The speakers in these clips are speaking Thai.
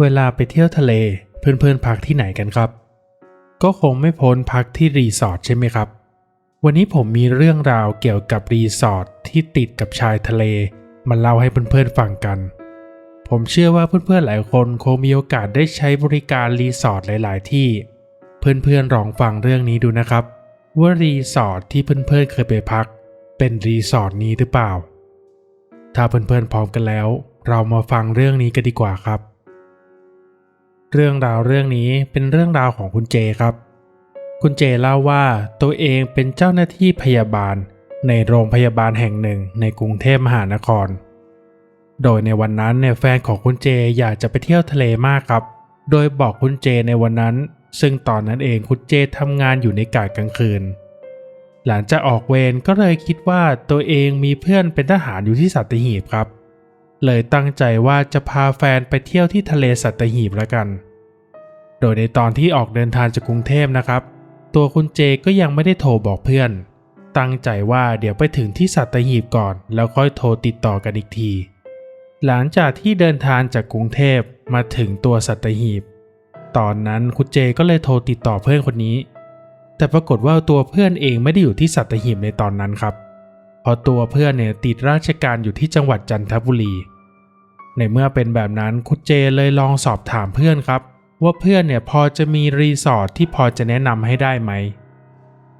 เวลาไปเที่ยวทะเลเพื่อนๆพักที่ไหนกันครับ ก็คงไม่พ้นพักที่รีสอร์ทใช่ไหมครับ วันนี้ผมมีเรื่องราวเกี่ยวกับรีสอร์ทที่ติดกับชายทะเล มาเล่าให้เพื่อนๆฟังกัน ผมเชื่อว่าเพื่อนๆหลายคนคงมีโอกาสได้ใช้บริการรีสอร์ทหลาย ๆ ที่ เพื่อนๆลองฟังเรื่องนี้ดูนะครับ ว่ารีสอร์ทที่เพื่อนๆเคยไปพัก เป็นรีสอร์ทนี้หรือเปล่า ถ้าเพื่อนๆพร้อมกันแล้ว เรามาฟังเรื่องนี้กันดีกว่าครับ เรื่องราวเรื่องนี้เป็นเรื่องราวของคุณเจครับ คุณเจเล่าว่าตัวเองเป็นเจ้าหน้าที่พยาบาลในโรงพยาบาลแห่งหนึ่งในกรุงเทพมหานคร โดยในวันนั้นเนี่ยแฟนของคุณเจอยากจะไปเที่ยวทะเลมากครับ โดยบอกคุณเจในวันนั้น ซึ่งตอนนั้นเองคุณเจทำงานอยู่ในกะกลางคืน หลังจากออกเวรก็เลยคิดว่าตัวเองมีเพื่อนเป็นทหารอยู่ที่สัตหีบครับ เลยตั้งใจว่าจะพาแฟนไปเที่ยวที่ทะเลสัตหีบแล้วกัน โดยในตอนที่ออกเดินทางจากกรุงเทพนะครับ ตัวคุณเจก็ยังไม่ได้โทรบอกเพื่อน ตั้งใจว่าเดี๋ยวไปถึงที่สัตหีบก่อน แล้วค่อยโทรติดต่อกันอีกที หลังจากที่เดินทางจากกรุงเทพมาถึงตัวสัตหีบ ตอนนั้นคุณเจก็เลยโทรติดต่อเพื่อนคนนี้ แต่ปรากฏว่าตัวเพื่อนเองไม่ได้อยู่ที่สัตหีบในตอนนั้นครับพราะตัวเพื่อนเนี่ยติดราชการอยู่ที่จังหวัดจันทบุรี ในเมื่อเป็นแบบนั้นคุณเจเลยลองสอบถามเพื่อนครับ ว่าเพื่อนเนี่ยพอจะมีรีสอร์ทที่พอจะแนะนำให้ได้ไหม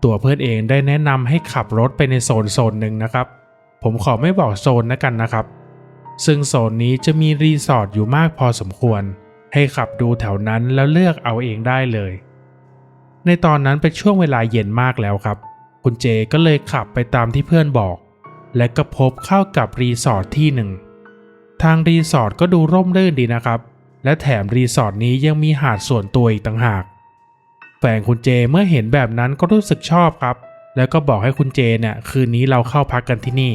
ตัวเพื่อนเองได้แนะนำให้ขับรถไปในโซนโซนหนึ่งนะครับ ผมขอไม่บอกโซนนะกันนะครับ ซึ่งโซนนี้จะมีรีสอร์ทอยู่มากพอสมควร ให้ขับดูแถวนั้นแล้วเลือกเอาเองได้เลย ในตอนนั้นเป็นช่วงเวลาเย็นมากแล้วครับ คุณเจก็เลยขับไปตามที่เพื่อนบอก และก็พบเข้ากับรีสอร์ทที่หนึ่ง ทางรีสอร์ทก็ดูร่มรื่นดีนะครับ และแถมรีสอร์ทนี้ยังมีหาดส่วนตัวอีกต่างหาก แฟนคุณเจเมื่อเห็นแบบนั้นก็รู้สึกชอบครับ แล้วก็บอกให้คุณเจเนี่ยคืนนี้เราเข้าพักกันที่นี่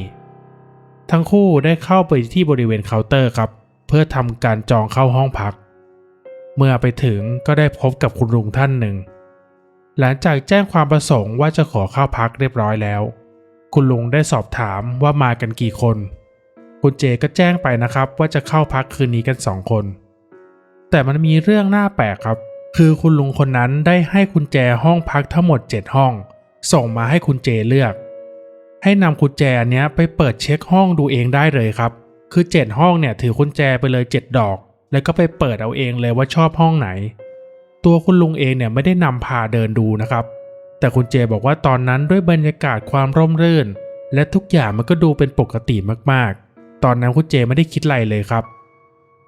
ทั้งคู่ได้เข้าไปที่บริเวณเคาน์เตอร์ครับ เพื่อทำการจองเข้าห้องพัก เมื่อไปถึงก็ได้พบกับคุณลุงท่านหนึ่ง หลังจากแจ้งความประสงค์ว่าจะขอเข้าพักเรียบร้อยแล้ว คุณลุงได้สอบถามว่ามากันกี่คน คุณเจก็แจ้งไปนะครับว่าจะเข้าพักคืนนี้กันสองคน แต่มันมีเรื่องน่าแปลกครับ คือคุณลุงคนนั้นได้ให้กุญแจห้องพักทั้งหมด 7 ห้อง ส่งมาให้คุณเจเลือก ให้นำกุญแจเนี้ยไปเปิดเช็คห้องดูเองได้เลยครับ คือ 7 ห้องเนี่ยถือกุญแจไปเลย 7 ดอก แล้วก็ไปเปิดเอาเองเลยว่าชอบห้องไหน ตัวคุณลุงเองเนี่ยไม่ได้นำพาเดินดูนะครับ แต่คุณเจบอกว่าตอนนั้นด้วยบรรยากาศความร่มรื่น และทุกอย่างมันก็ดูเป็นปกติมากๆ ตอนนั้นคุณเจไม่ได้คิดอะไรเลยครับ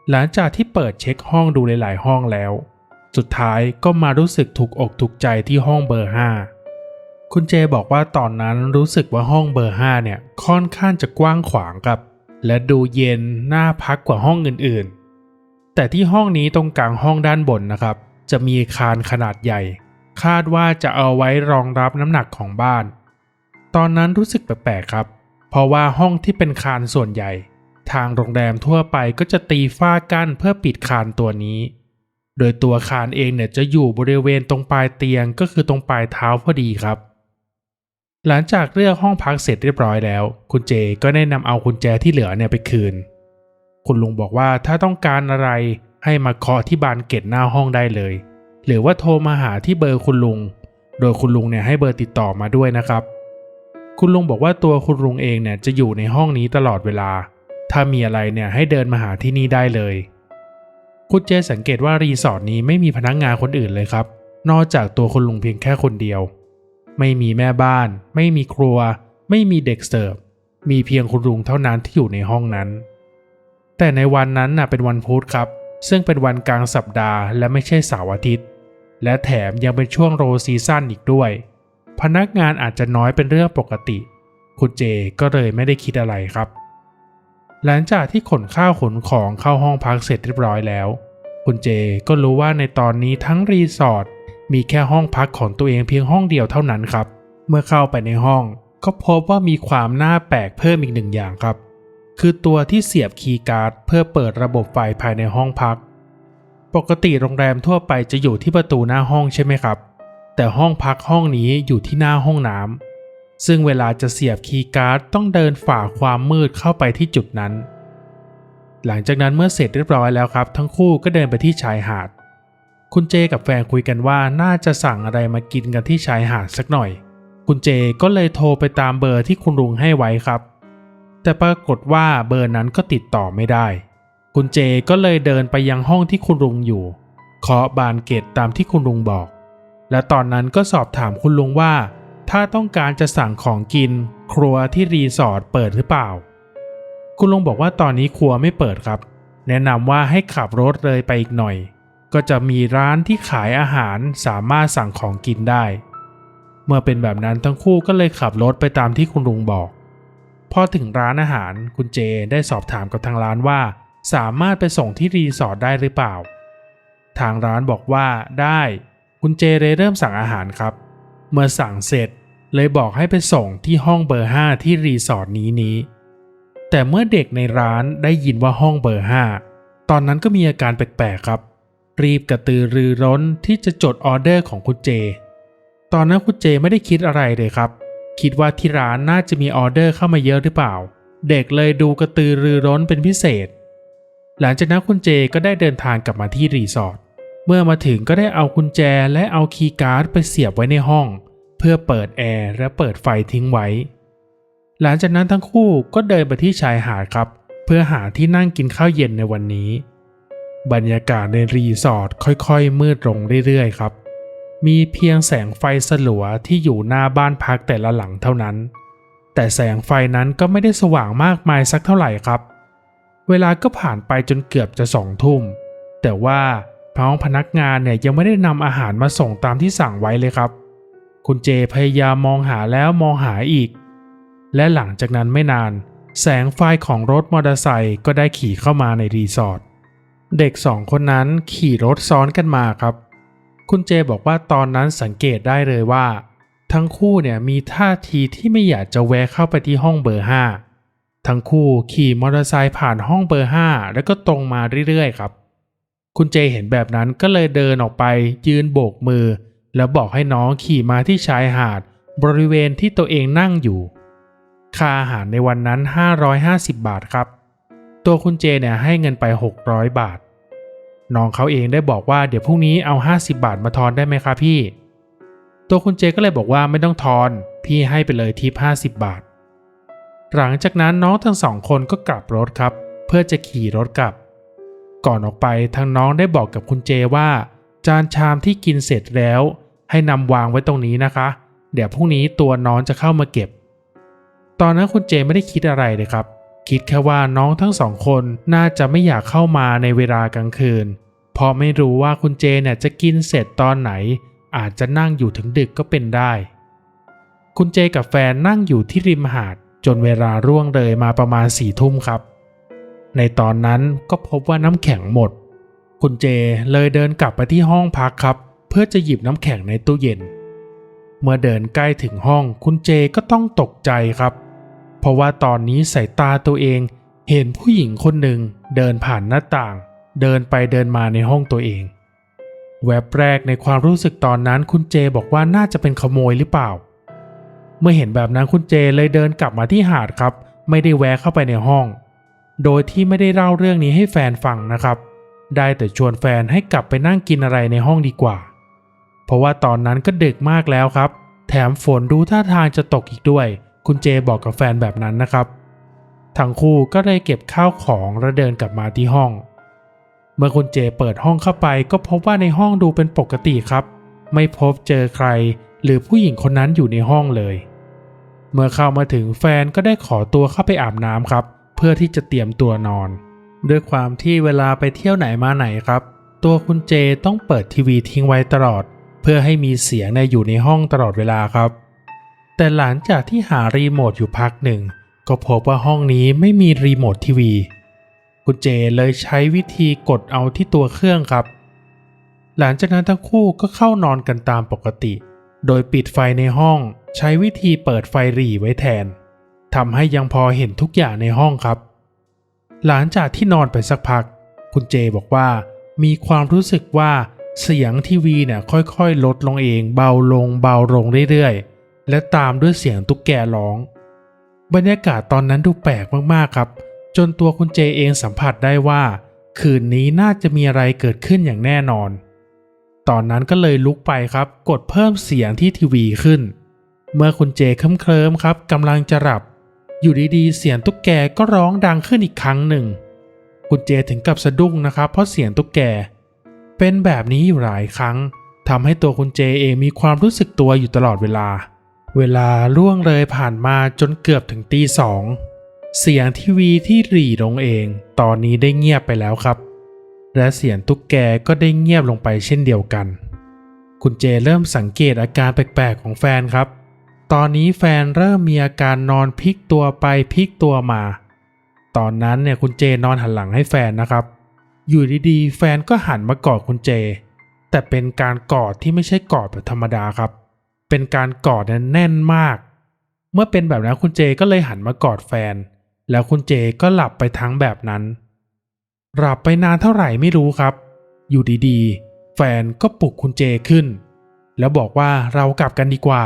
หลังจากที่เปิดเช็คห้องดูหลาย ๆ ห้องแล้ว สุดท้ายก็มารู้สึกถูกอกถูกใจที่ห้องเบอร์ 5 คุณเจบอกว่าตอนนั้นรู้สึกว่าห้องเบอร์ 5 เนี่ยค่อนข้างจะกว้างขวางครับ และดูเย็นน่าพักกว่าห้องอื่น ๆ แต่ที่ห้องนี้ตรงกลางห้องด้านบนนะครับ จะมีคานขนาดใหญ่ คาดว่าจะเอาไว้รองรับน้ำหนักของบ้าน ตอนนั้นรู้สึกแปลกๆครับ เพราะว่าห้องที่เป็นคานส่วนใหญ่ ทางโรงแรมทั่วไปก็จะตีฝ้ากั้นเพื่อปิดคานตัวนี้ โดยตัวคานเองเนี่ยจะอยู่บริเวณตรงปลายเตียงก็คือตรงปลายเท้าพอดีครับ หลังจากเลือกห้องพักเสร็จเรียบร้อยแล้ว คุณเจก็ได้นำเอากุญแจที่เหลือเนี่ยไปคืน คุณลุงบอกว่าถ้าต้องการอะไรให้มาเคาะที่บานเกตหน้าห้องได้เลย หรือว่าโทรมาหาที่เบอร์คุณลุง โดยคุณลุงเนี่ยให้เบอร์ติดต่อมาด้วยนะครับ คุณลุงบอกว่าตัวคุณลุงเองเนี่ยจะอยู่ในห้องนี้ตลอดเวลา ถ้ามีอะไรเนี่ยให้เดินมาหาที่นี่ได้เลย คุณเจสังเกตว่ารีสอร์ทนี้ไม่มีพนักงานคนอื่นเลยครับ นอกจากตัวคุณลุงเพียงแค่คนเดียว ไม่มีแม่บ้าน ไม่มีครัว ไม่มีเด็กเสิร์ฟ มีเพียงคุณลุงเท่านั้นที่อยู่ในห้องนั้น แต่ในวันนั้นน่ะเป็นวันพุธครับ ซึ่งเป็นวันกลางสัปดาห์และไม่ใช่เสาร์อาทิตย์ และแถมยังเป็นช่วงโรซีซั่นอีกด้วย พนักงานอาจจะน้อยเป็นเรื่องปกติ คุณเจก็เลยไม่ได้คิดอะไรครับ หลังจากที่ขนข้าวขนของเข้าห้องพักเสร็จเรียบร้อยแล้ว คุณเจก็รู้ว่าในตอนนี้ทั้งรีสอร์ทมีแค่ห้องพักของตัวเองเพียงห้องเดียวเท่านั้นครับ เมื่อเข้าไปในห้อง ก็พบว่ามีความน่าแปลกเพิ่มอีกหนึ่งอย่างครับ คือตัวที่เสียบคีย์การ์ดเพื่อเปิดระบบไฟภายในห้องพัก ปกติโรงแรมทั่วไปจะอยู่ที่ประตูหน้าห้องใช่ไหมครับ แต่ห้องพักห้องนี้อยู่ที่หน้าห้องน้ำซึ่งเวลาจะเสียบคีย์การ์ดต้องเดินฝ่าความมืดเข้าไปที่จุดนั้น หลังจากนั้นเมื่อเสร็จเรียบร้อยแล้วครับ ทั้งคู่ก็เดินไปที่ชายหาด คุณเจกับแฟนคุยกันว่าน่าจะสั่งอะไรมากินกันที่ชายหาดสักหน่อย คุณเจก็เลยโทรไปตามเบอร์ที่คุณลุงให้ไว้ครับ แต่ปรากฏว่าเบอร์นั้นก็ติดต่อไม่ได้ คุณเจก็เลยเดินไปยังห้องที่คุณลุงอยู่เคาะบานเกตตามที่คุณลุงบอก และตอนนั้นก็สอบถามคุณลุงว่า ถ้าต้องการจะสั่งของกิน ครัวที่รีสอร์ทเปิดหรือเปล่า คุณลุงบอกว่าตอนนี้ครัวไม่เปิดครับ แนะนำว่าให้ขับรถเลยไปอีกหน่อย ก็จะมีร้านที่ขายอาหารสามารถสั่งของกินได้ เมื่อเป็นแบบนั้นทั้งคู่ก็เลยขับรถไปตามที่คุณลุงบอก พอถึงร้านอาหารคุณเจได้สอบถามกับทางร้านว่า สามารถไปส่งที่รีสอร์ทได้หรือเปล่า ทางร้านบอกว่าได้ คุณเจเลยเริ่มสั่งอาหารครับ เมื่อสั่งเสร็จเลยบอกให้ไปส่งที่ห้องเบอร์ 5 ที่รีสอร์ทนี้นี้ แต่เมื่อเด็กในร้านได้ยินว่าห้องเบอร์ 5 ตอนนั้นก็มีอาการแปลกๆครับ รีบกระตือรือร้นที่จะจดออเดอร์ของคุณเจ ตอนนั้นคุณเจไม่ได้คิดอะไรเลยครับ คิดว่าที่ร้านน่าจะมีออเดอร์เข้ามาเยอะหรือเปล่า เด็กเลยดูกระตือรือร้นเป็นพิเศษ หลังจากนั้นคุณเจก็ได้เดินทางกลับมาที่รีสอร์ท เมื่อมาถึงก็ได้เอากุญแจและเอาคีย์การ์ดไปเสียบไว้ในห้อง เพื่อเปิดแอร์และเปิดไฟทิ้งไว้ หลังจากนั้นทั้งคู่ก็เดินไปที่ชายหาดครับ เพื่อหาที่นั่งกินข้าวเย็นในวันนี้ บรรยากาศในรีสอร์ทค่อยๆ มืดลงเรื่อยๆครับ มีเพียงแสงไฟสลัวที่อยู่หน้าบ้านพักแต่ละหลังเท่านั้น แต่แสงไฟนั้นก็ไม่ได้สว่างมากมายสักเท่าไหร่ครับ เวลาก็ผ่านไปจนเกือบจะสองทุ่ม แต่ว่า น้องพนักงานเนี่ยยังไม่ได้นำอาหารมาส่งตามที่สั่งไว้เลยครับ คุณเจพยายามมองหาแล้วมองหาอีก และหลังจากนั้นไม่นาน แสงไฟของรถมอเตอร์ไซค์ก็ได้ขี่เข้ามาในรีสอร์ทเด็กสองคนนั้นขี่รถซ้อนกันมาครับ คุณเจบอกว่าตอนนั้นสังเกตได้เลยว่า ทั้งคู่เนี่ยมีท่าทีที่ไม่อยากจะแวะเข้าไปที่ห้องเบอร์5ทั้งคู่ขี่มอเตอร์ไซค์ผ่านห้องเบอร์5แล้วก็ตรงมาเรื่อยๆครับ คุณเจเห็นแบบนั้นก็เลยเดินออกไปยืนโบกมือ แล้วบอกให้น้องขี่มาที่ชายหาด บริเวณที่ตัวเองนั่งอยู่ ค่าอาหารในวันนั้น 550 บาทครับ ตัวคุณเจเนี่ยให้เงินไป 600 บาท น้องเขาเองได้บอกว่าเดี๋ยวพรุ่งนี้เอา 50 บาทมาทอนได้ไหมครับพี่ ตัวคุณเจก็เลยบอกว่าไม่ต้องทอน พี่ให้ไปเลยทิป50 บาท หลังจากนั้นน้องทั้งสองคนก็กลับรถครับ เพื่อจะขี่รถกลับ ก่อนออกไปทางน้องได้บอกกับคุณเจว่า จานชามที่กินเสร็จแล้ว ให้นำวางไว้ตรงนี้นะคะ เดี๋ยวพรุ่งนี้ตัวน้องจะเข้ามาเก็บ ตอนนั้นคุณเจไม่ได้คิดอะไรเลยครับ คิดแค่ว่าน้องทั้งสองคนน่าจะไม่อยากเข้ามาในเวลากลางคืนเพราะไม่รู้ว่าคุณเจเนี่ยจะกินเสร็จตอนไหน อาจจะนั่งอยู่ถึงดึกก็เป็นได้ คุณเจกับแฟนนั่งอยู่ที่ริมหาดจนเวลาร่วงเลยมาประมาณสี่ทุ่มครับ ในตอนนั้นก็พบว่าน้ำแข็งหมด คุณเจเลยเดินกลับไปที่ห้องพักครับ เพื่อจะหยิบน้ำแข็งในตู้เย็น เมื่อเดินใกล้ถึงห้องคุณเจก็ต้องตกใจครับ เพราะว่าตอนนี้สายตาตัวเองเห็นผู้หญิงคนหนึ่งเดินผ่านหน้าต่าง เดินไปเดินมาในห้องตัวเอง แวบแรกในความรู้สึกตอนนั้นคุณเจบอกว่าน่าจะเป็นขโมยหรือเปล่า เมื่อเห็นแบบนั้นคุณเจเลยเดินกลับมาที่หาดครับ ไม่ได้แวะเข้าไปในห้อง โดยที่ไม่ได้เล่าเรื่องนี้ให้แฟนฟังนะครับ ได้แต่ชวนแฟนให้กลับไปนั่งกินอะไรในห้องดีกว่า เพราะว่าตอนนั้นก็ดึกมากแล้วครับ แถมฝนดูท่าทางจะตกอีกด้วย คุณเจบอกกับแฟนแบบนั้นนะครับ ทั้งคู่ก็ได้เก็บข้าวของแล้วเดินกลับมาที่ห้อง เมื่อคุณเจเปิดห้องเข้าไปก็พบว่าในห้องดูเป็นปกติครับ ไม่พบเจอใคร หรือผู้หญิงคนนั้นอยู่ในห้องเลย เมื่อเข้ามาถึงแฟนก็ได้ขอตัวเข้าไปอาบน้ำครับ พื่อที่จะเตรียมตัวนอน ด้วยความที่เวลาไปเที่ยวไหนมาไหนครับ ตัวคุณเจต้องเปิดทีวีทิ้งไว้ตลอด เพื่อให้มีเสียงในอยู่ในห้องตลอดเวลาครับ แต่หลังจากที่หารีโมทอยู่พักหนึ่ง ก็พบว่าห้องนี้ไม่มีรีโมททีวีคุณเจเลยใช้วิธีกดเอาที่ตัวเครื่องครับ หลังจากนั้นทั้งคู่ก็เข้านอนกันตามปกติ โดยปิดไฟในห้องใช้วิธีเปิดไฟหรี่ไว้แทน ทำให้ยังพอเห็นทุกอย่างในห้องครับ หลังจากที่นอนไปสักพัก คุณเจบอกว่า มีความรู้สึกว่าเสียงทีวีเนี่ยค่อยๆ ลดลงเองเบาลงเบาลงเรื่อยๆ และตามด้วยเสียงตุ๊กแกร้อง บรรยากาศตอนนั้นดูแปลกมากๆครับ จนตัวคุณเจเองสัมผัสได้ว่า คืนนี้น่าจะมีอะไรเกิดขึ้นอย่างแน่นอน ตอนนั้นก็เลยลุกไปครับ กดเพิ่มเสียงที่ทีวีขึ้น เมื่อคุณเจเคลิ้มๆครับกำลังจะหลับ อยู่ดีๆ เสียงตุ๊กแกก็ร้องดังขึ้นอีกครั้งหนึ่ง คุณเจถึงกับสะดุ้งนะครับ เพราะเสียงตุ๊กแก เป็นแบบนี้อยู่หลายครั้งทำให้ตัวคุณเจเองมีความรู้สึกตัวอยู่ตลอดเวลา เวลาล่วงเลยผ่านมาจนเกือบถึงตีสอง เสียงทีวีที่หรี่ลงเอง ตอนนี้ได้เงียบไปแล้วครับ และเสียงตุ๊กแกก็ได้เงียบลงไปเช่นเดียวกัน คุณเจเริ่มสังเกตอาการแปลกๆของแฟนครับ ตอนนี้แฟนเริ่มมีอาการนอนพลิกตัวไปพลิกตัวมา ตอนนั้นเนี่ยคุณเจนอนหันหลังให้แฟนนะครับ อยู่ดีๆ แฟนก็หันมากอดคุณเจ แต่เป็นการกอดที่ไม่ใช่กอดแบบธรรมดาครับ เป็นการกอดเนี่ยแน่นมาก เมื่อเป็นแบบนั้นคุณเจก็เลยหันมากอดแฟน แล้วคุณเจก็หลับไปทั้งแบบนั้น หลับไปนานเท่าไหร่ไม่รู้ครับ อยู่ดีๆ แฟนก็ปลุกคุณเจขึ้น แล้วบอกว่าเรากลับกันดีกว่า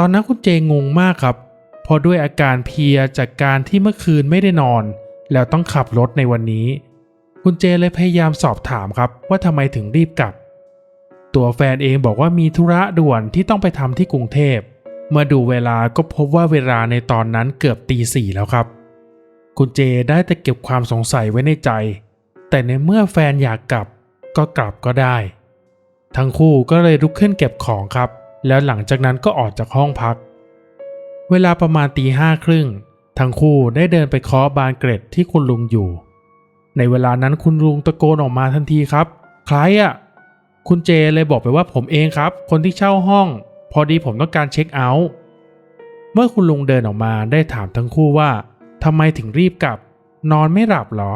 ตอนนั้นคุณเจงงมากครับ เพราะด้วยอาการเพียจากการที่เมื่อคืนไม่ได้นอน แล้วต้องขับรถในวันนี้ คุณเจเลยพยายามสอบถามครับว่าทำไมถึงรีบกลับ ตัวแฟนเองบอกว่ามีธุระด่วนที่ต้องไปทำที่กรุงเทพเมื่อดูเวลาก็พบว่าเวลาในตอนนั้นเกือบตีสี่แล้วครับ คุณเจได้แต่เก็บความสงสัยไว้ในใจ แต่ในเมื่อแฟนอยากกลับก็กลับก็ได้ ทั้งคู่ก็เลยลุกขึ้นเก็บของครับ แล้วหลังจากนั้นก็ออกจากห้องพัก เวลาประมาณตีห้าครึ่งทั้งคู่ได้เดินไปเคาะบานเกร็ดที่คุณลุงอยู่ ในเวลานั้นคุณลุงตะโกนออกมาทันทีครับ ใครอะ่ะ คุณเจเลยบอกไปว่าผมเองครับ คนที่เช่าห้อง พอดีผมต้องการเช็คเอาท์ เมื่อคุณลุงเดินออกมาได้ถามทั้งคู่ว่าทำไมถึงรีบกลับ นอนไม่หลับเหรอ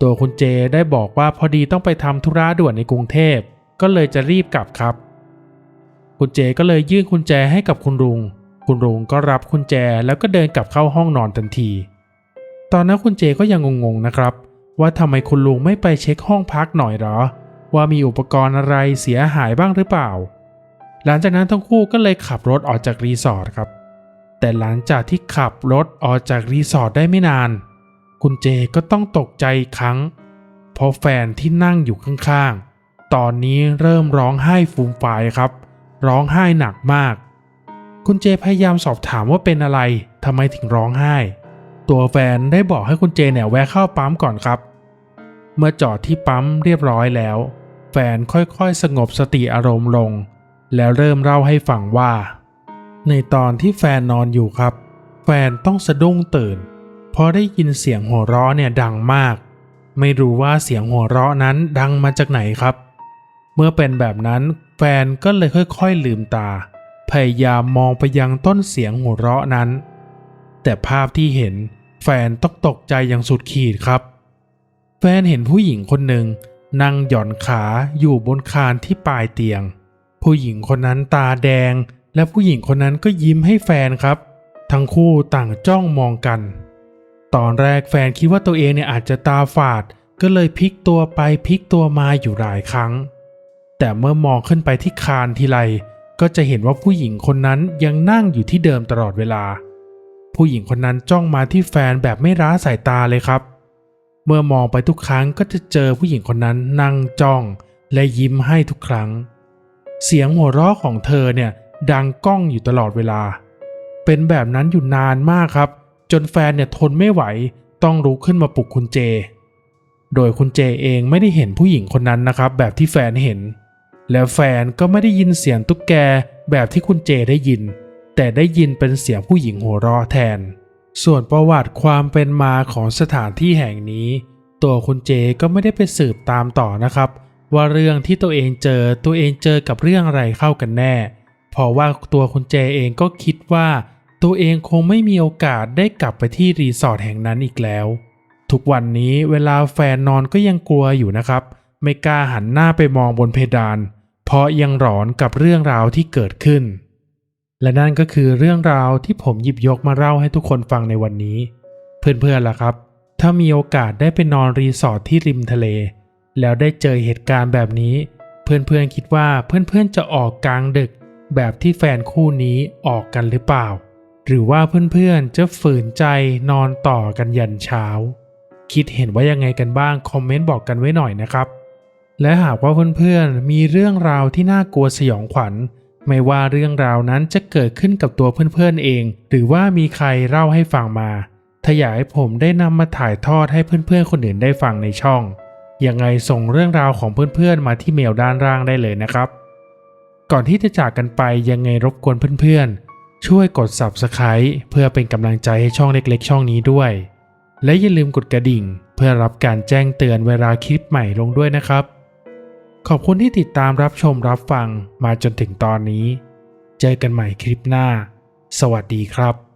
ตัวคุณเจได้บอกว่าพอดีต้องไปทำธุระด่วนในกรุงเทพ ก็เลยจะรีบกลับครับ คุณเจก็เลยยื่นกุญแจให้กับคุณลุง คุณลุงก็รับกุญแจแล้วก็เดินกลับเข้าห้องนอนทันที ตอนนั้นคุณเจก็ยังงงๆนะครับ ว่าทำไมคุณลุงไม่ไปเช็คห้องพักหน่อยหรอ ว่ามีอุปกรณ์อะไรเสียหายบ้างหรือเปล่า หลังจากนั้นทั้งคู่ก็เลยขับรถออกจากรีสอร์ทครับ แต่หลังจากที่ขับรถออกจากรีสอร์ทได้ไม่นาน คุณเจก็ต้องตกใจอีกครั้งเพราะแฟนที่นั่งอยู่ข้างๆ ตอนนี้เริ่มร้องไห้ฟูมฟายครับ ร้องไห้หนักมาก คุณเจพยายามสอบถามว่าเป็นอะไรทำไมถึงร้องไห้ ตัวแฟนได้บอกให้คุณเจเนี่ยแวะเข้าปั๊มก่อนครับ เมื่อจอดที่ปั๊มเรียบร้อยแล้ว แฟนค่อยๆ สงบสติอารมณ์ลง แล้วเริ่มเล่าให้ฟังว่า ในตอนที่แฟนนอนอยู่ครับ แฟนต้องสะดุ้งตื่นเพราะได้ยินเสียงหัวเราะเนี่ยดังมาก ไม่รู้ว่าเสียงหัวเราะนั้นดังมาจากไหนครับ เมื่อเป็นแบบนั้น แฟนก็เลยค่อยๆลืมตา พยายามมองไปยังต้นเสียงหัวเราะนั้น แต่ภาพที่เห็นแฟนต้องตกใจอย่างสุดขีดครับ แฟนเห็นผู้หญิงคนหนึ่งนั่งหย่อนขาอยู่บนคานที่ปลายเตียง ผู้หญิงคนนั้นตาแดง และผู้หญิงคนนั้นก็ยิ้มให้แฟนครับ ทั้งคู่ต่างจ้องมองกัน ตอนแรกแฟนคิดว่าตัวเองเนี่ยอาจจะตาฝาด ก็เลยพลิกตัวไปพลิกตัวมาอยู่หลายครั้ง แต่เมื่อมองขึ้นไปที่คานทีไรก็จะเห็นว่าผู้หญิงคนนั้นยังนั่งอยู่ที่เดิมตลอดเวลา ผู้หญิงคนนั้นจ้องมาที่แฟนแบบไม่ร้าสายตาเลยครับ เมื่อมองไปทุกครั้งก็จะเจอผู้หญิงคนนั้นนั่งจ้องและยิ้มให้ทุกครั้ง เสียงหัวเราะของเธอเนี่ยดังก้องอยู่ตลอดเวลา เป็นแบบนั้นอยู่นานมากครับ จนแฟนเนี่ยทนไม่ไหวต้องลุกขึ้นมาปลุกคุณเจ โดยคุณเจเองไม่ได้เห็นผู้หญิงคนนั้นนะครับ แบบที่แฟนเห็น แล้วแฟนก็ไม่ได้ยินเสียงตุ๊กแกแบบที่คุณเจได้ยิน แต่ได้ยินเป็นเสียงผู้หญิงหัวเราะแทน ส่วนประวัติความเป็นมาของสถานที่แห่งนี้ ตัวคุณเจก็ไม่ได้ไปสืบตามต่อนะครับ ว่าเรื่องที่ตัวเองเจอตัวเองเจอกับเรื่องอะไรเข้ากันแน่ เพราะว่าตัวคุณเจเองก็คิดว่า ตัวเองคงไม่มีโอกาสได้กลับไปที่รีสอร์ทแห่งนั้นอีกแล้วทุกวันนี้เวลาแฟนนอนก็ยังกลัวอยู่นะครับ ไม่กล้าหันหน้าไปมองบนเพดาน เพราะยังหลอนกับเรื่องราวที่เกิดขึ้น และนั่นก็คือเรื่องราวที่ผมหยิบยกมาเล่าให้ทุกคนฟังในวันนี้ เพื่อนๆล่ะครับ ถ้ามีโอกาสได้ไปนอนรีสอร์ทที่ริมทะเล แล้วได้เจอเหตุการณ์แบบนี้ เพื่อนๆคิดว่าเพื่อนๆจะออกกลางดึกแบบที่แฟนคู่นี้ออกกันหรือเปล่า หรือว่าเพื่อนๆจะฝืนใจนอนต่อกันยันเช้า คิดเห็นว่ายังไงกันบ้างคอมเมนต์บอกกันไว้หน่อยนะครับ และหากว่าเพื่อนๆมีเรื่องราวที่น่ากลัวสยองขวัญ ไม่ว่าเรื่องราวนั้นจะเกิดขึ้นกับตัวเพื่อนๆเอง หรือว่ามีใครเล่าให้ฟังมา ถ้าอยากให้ผมได้นำมาถ่ายทอดให้เพื่อนๆ คนอื่นได้ฟังในช่องยังไงส่งเรื่องราวของเพื่อนๆมาที่เมลด้านล่างได้เลยนะครับ ก่อนที่จะจากกันไปยังไงรบกวนเพื่อนๆ ช่วยกด Subscribe เพื่อเป็นกำลังใจให้ช่องเล็กๆ ช่องนี้ด้วย และอย่าลืมกดกระดิ่ง เพื่อรับการแจ้งเตือนเวลาคลิปใหม่ลงด้วยนะครับ ขอบคุณที่ติดตามรับชมรับฟังมาจนถึงตอนนี้ เจอกันใหม่คลิปหน้า สวัสดีครับ